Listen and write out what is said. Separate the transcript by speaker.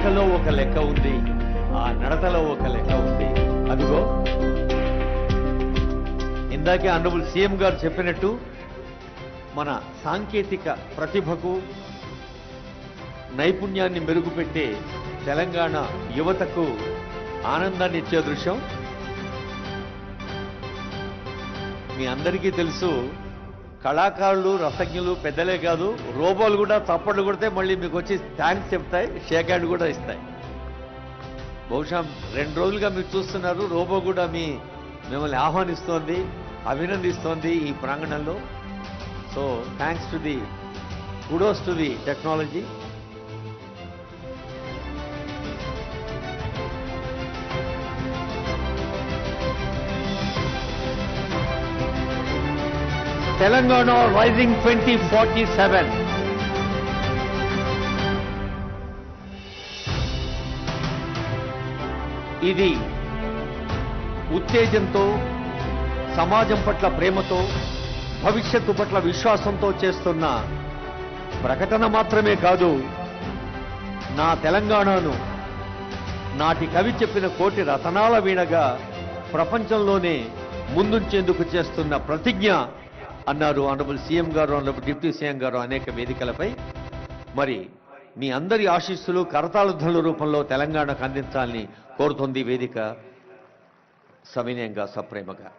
Speaker 1: నడకలో ఒక లెక్క ఉంది. ఆ నడతలో ఒక లెక్క ఉంది. అదిగో. ఇందాకే అన్నబుల్ సీఎం గారు చెప్పినట్టు మన సాంకేతిక ప్రతిభకు నైపుణ్యాన్ని మెరుగుపెట్టే తెలంగాణ యువతకు ఆనందాన్ని ఇచ్చే దృశ్యం. మీ అందరికీ తెలుసు కళాకారులు రసజ్ఞులు పెద్దలే కాదు రోబోలు కూడా చప్పట్లు కొడితే మళ్ళీ మీకు వచ్చి థ్యాంక్స్ చెప్తాయి షేక్ హ్యాండ్ కూడా ఇస్తాయి. బహుశా రెండు రోజులుగా మీరు చూస్తున్నారు రోబో కూడా మీ మిమ్మల్ని ఆహ్వానిస్తోంది అభినందిస్తోంది ఈ ప్రాంగణంలో. So thanks to the kudos to the technology Telangana rising twenty forty seven ఇది ఉత్తేజంతో సమాజం పట్ల ప్రేమతో భవిష్యత్తు పట్ల విశ్వాసంతో చేస్తున్న ప్రకటన మాత్రమే కాదు నా తెలంగాణను నాటి కవి చెప్పిన కోటి రతనాల వీణగా ప్రపంచంలోనే ముందుంచేందుకు చేస్తున్న ప్రతిజ్ఞ అన్నారు honourable CM garu honourable deputy CM garu అనేక వేదికలపై. మరి మీ అందరి ఆశీస్సులు కరతాళధ్వల రూపంలో తెలంగాణకు అందించాలని కోరుతుంది వేదిక. సవినయంగా సప్రేమగా.